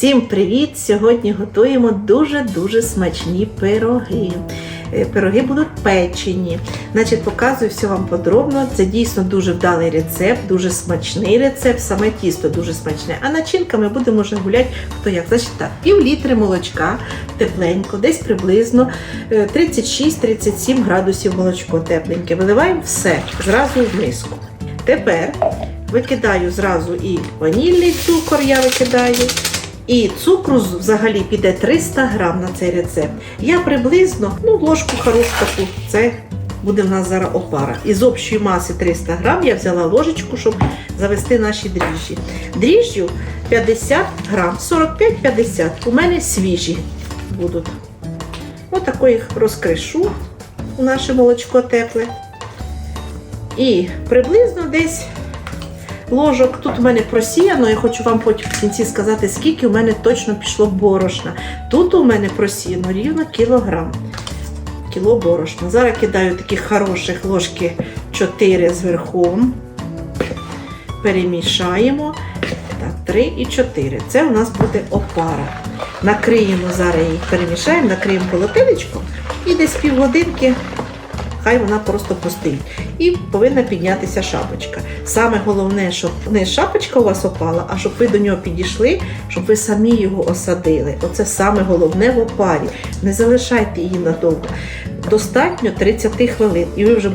Всім привіт! Сьогодні готуємо дуже-дуже смачні пироги. Е, Пироги будуть печені. Значить, показую все вам подробно. Це дійсно дуже вдалий рецепт, дуже смачний рецепт, саме тісто дуже смачне. А начинка ми будемо вже гуляти хто як. Значить так, пів літри молочка тепленько, десь приблизно е, 36-37 градусів молочко тепленьке. Виливаємо все зразу в миску. Тепер викидаю зразу і ванільний цукор, я викидаю. І цукру взагалі піде 300 грам на цей рецепт. Я приблизно ну, ложку таку, це буде в нас зараз опара. Із общої маси 300 грам я взяла ложечку, щоб завести наші дріжджі. Дріжджю 50 грам, 45-50. У мене свіжі будуть. Отако їх розкришу у наше молочко тепле. І приблизно десь ложок. Тут у мене просіяно, я хочу вам потім в кінці сказати, скільки у мене точно пішло борошна. Тут у мене просіяно рівно кілограм. Кіло борошна. Зараз кидаю таких хороших ложки 4 зверху. Перемішаємо. Так, 3 і 4. Це у нас буде опара. Накриємо зараз її, перемішаємо, накриємо полотенечком і десь півгодинки хай вона просто постоїть. І повинна піднятися шапочка. Саме головне, щоб не шапочка у вас опала, а щоб ви до нього підійшли, щоб ви самі його осадили. Оце саме головне в опарі. Не залишайте її надовго. Достатньо 30 хвилин, і ви вже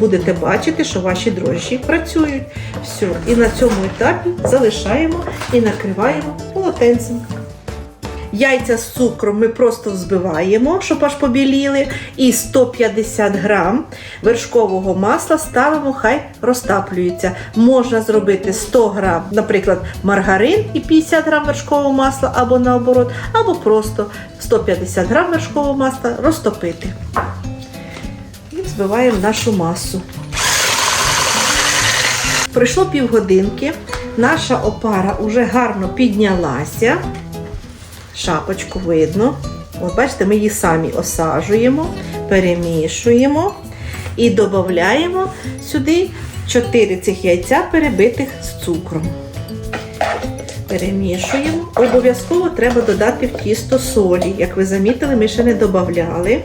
будете бачити, що ваші дрожжі працюють. Все. І на цьому етапі залишаємо і накриваємо полотенцем. Яйця з цукром ми просто взбиваємо, щоб аж побіліли. І 150 грам вершкового масла ставимо, хай розтаплюється. Можна зробити 100 грам, наприклад, маргарин і 50 грам вершкового масла, або наоборот, або просто 150 грам вершкового масла розтопити. І взбиваємо нашу масу. Пройшло півгодинки, наша опара вже гарно піднялася шапочку видно. От бачите, ми її самі осаджуємо, перемішуємо і додаємо сюди 4 цих яйця перебитих з цукром. Перемішуємо. Обов'язково треба додати в тісто солі. Як ви замітили, ми ще не додавали.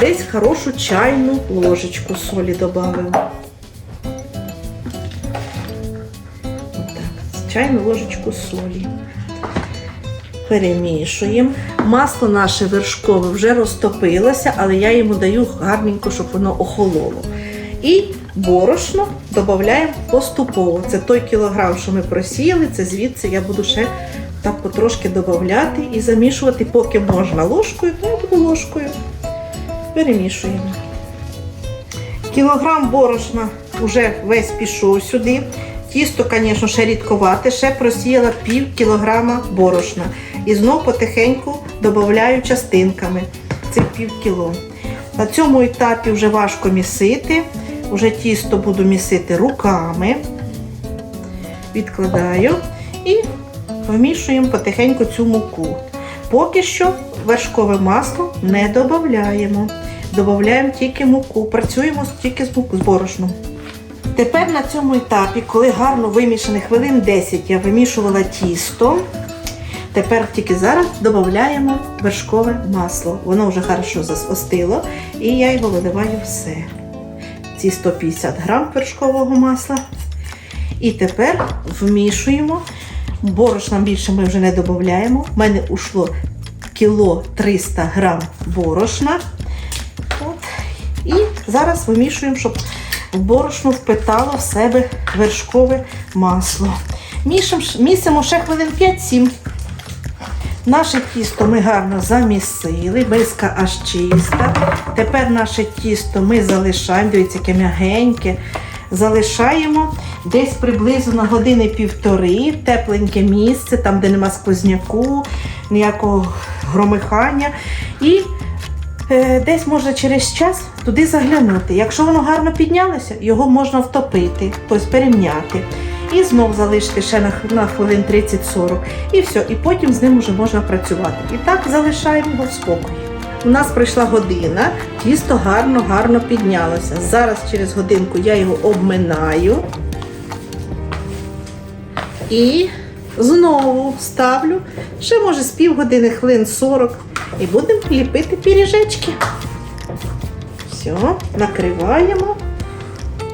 Десь хорошу чайну ложечку солі. Отак, чайну ложечку солі перемішуємо. Масло наше вершкове вже розтопилося, але я йому даю гарненько, щоб воно охололо. І борошно додаємо поступово. Це той кілограм, що ми просіяли, це звідси я буду ще так потрошки додати і замішувати, поки можна ложкою, то я буду ложкою. Перемішуємо. Кілограм борошна вже весь пішов сюди. Тісто, звісно, ще рідковате, ще просіяла пів кілограма борошна. І знов потихеньку додаю частинками цих пів кіло. На цьому етапі вже важко місити. Вже тісто буду місити руками. Відкладаю і помішуємо потихеньку цю муку. Поки що вершкове масло не додаємо. Додаємо тільки муку. Працюємо тільки з муку, з борошном. Тепер на цьому етапі, коли гарно вимішане хвилин 10, я вимішувала тісто. Тепер тільки зараз додаємо вершкове масло. Воно вже хорошо застило, і я його виливаю все. Ці 150 грам вершкового масла. І тепер вмішуємо. Борошна більше ми вже не додаємо. У мене ушло кіло 300 грам борошна. От. І зараз вимішуємо, щоб в борошно впитало в себе вершкове масло. Мішимо, ще хвилин 5-7. Наше тісто ми гарно замісили, миска аж чиста. Тепер наше тісто ми залишаємо, дивіться, яке м'ягеньке. Залишаємо десь приблизно на години півтори, тепленьке місце, там, де нема сквозняку, ніякого громихання. І е, десь можна через час туди заглянути. Якщо воно гарно піднялося, його можна втопити, тобто перемняти. І знов залишити ще на, на хвилин 30-40. І все, і потім з ним вже можна працювати. І так залишаємо його в спокої. У нас пройшла година, тісто гарно-гарно піднялося. Зараз через годинку я його обминаю. І Знову ставлю, ще може з півгодини, хвилин 40. І будемо ліпити пиріжечки. Все, накриваємо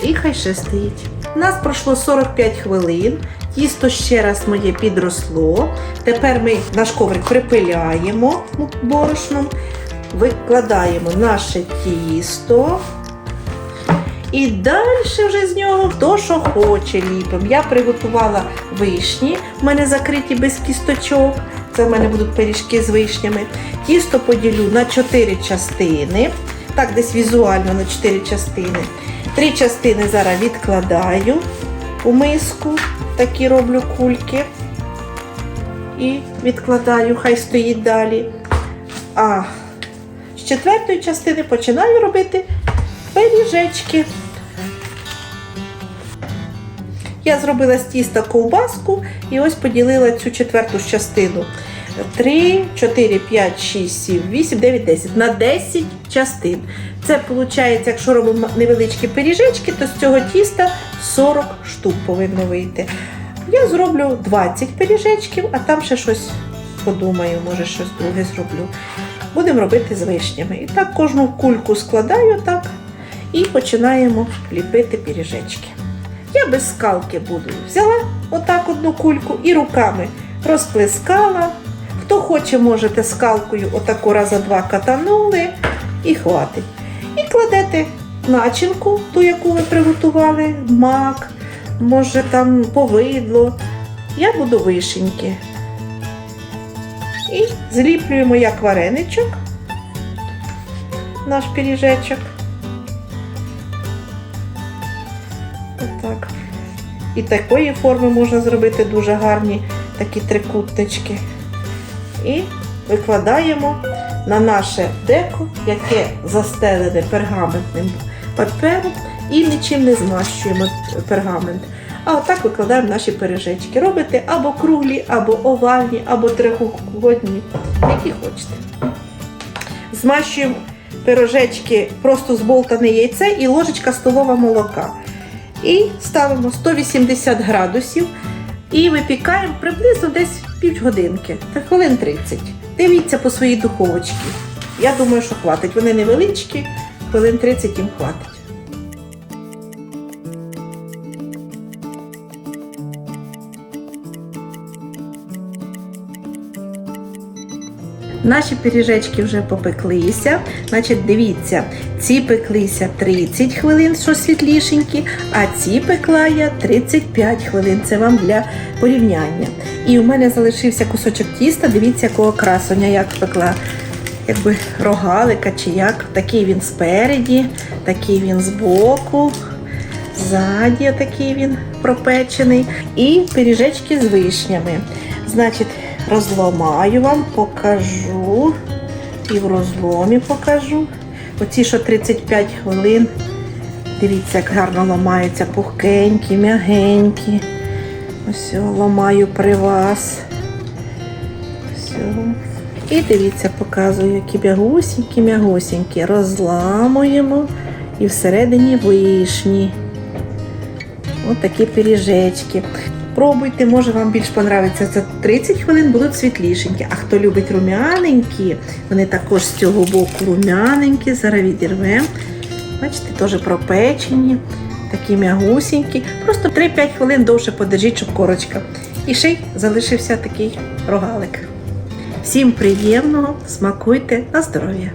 і хай ще стоїть. У нас пройшло 45 хвилин. Тісто ще раз моє підросло. Тепер ми наш коврик припиляємо борошном, викладаємо наше тісто. І далі вже з нього хто що хоче ліпимо. Я приготувала вишні, в мене закриті без кісточок. Це в мене будуть пиріжки з вишнями. Тісто поділю на 4 частини. Так, десь візуально на 4 частини. Три частини зараз відкладаю у миску, такі роблю кульки. І відкладаю, хай стоїть далі. А з четвертої частини починаю робити пиріжечки. Я зробила з тіста ковбаску і ось поділила цю четверту частину. 3, 4, 5, 6, 7, 8, 9, 10. На 10 частин. Це виходить, якщо робимо невеличкі пиріжечки, то з цього тіста 40 штук повинно вийти. Я зроблю 20 пиріжечків, а там ще щось подумаю, може щось друге зроблю. Будемо робити з вишнями. І так кожну кульку складаю так і починаємо ліпити пиріжечки. Я без скалки буду. Взяла отак одну кульку і руками розплескала. Хто хоче, можете скалкою отаку раза два катанули і хватить. І кладете начинку, ту, яку ви приготували, мак, може там повидло. Я буду вишеньки. І зліплюємо як вареничок наш пиріжечок. Отак. І такої форми можна зробити дуже гарні такі трикутнички. І викладаємо на наше деко, яке застелене пергаментним папером, і нічим не змащуємо пергамент. А отак викладаємо наші пиріжечки. Робите або круглі, або овальні, або трикутні, які хочете. Змащуємо пирожечки просто зболтане яйце і ложечка столова молока. І ставимо 180 градусів і випікаємо приблизно десь півгодинки, хвилин 30. Дивіться по своїй духовочці. Я думаю, що хватить. Вони невеличкі, хвилин 30 їм хватить. Наші пиріжечки вже попеклися. Значить, дивіться, ці пеклися 30 хвилин, що світлішенькі, а ці пекла я 35 хвилин. Це вам для порівняння. І у мене залишився кусочок тіста. Дивіться, якого красоня як пекла. Якби рогалика чи як. Такий він спереді, такий він збоку, ззаді такий він пропечений. І пиріжечки з вишнями. Значить, розламаю вам, покажу. І в розломі покажу. Оці, що 35 хвилин. Дивіться, як гарно ламаються пухкенькі, м'ягенькі. Ось ламаю при вас. О. І дивіться, показую, які м'ягусінькі, м'ягусінькі. Розламуємо і всередині вишні. Ось такі пиріжечки. Пробуйте, може вам більш понравиться. За 30 хвилин будуть світлішенькі. А хто любить рум'яненькі, вони також з цього боку рум'яненькі, зараз відірвемо. Бачите, теж пропечені, такі м'ягусінькі. Просто 3-5 хвилин довше подержіть, щоб корочка. І ще й залишився такий рогалик. Всім приємного, смакуйте на здоров'я!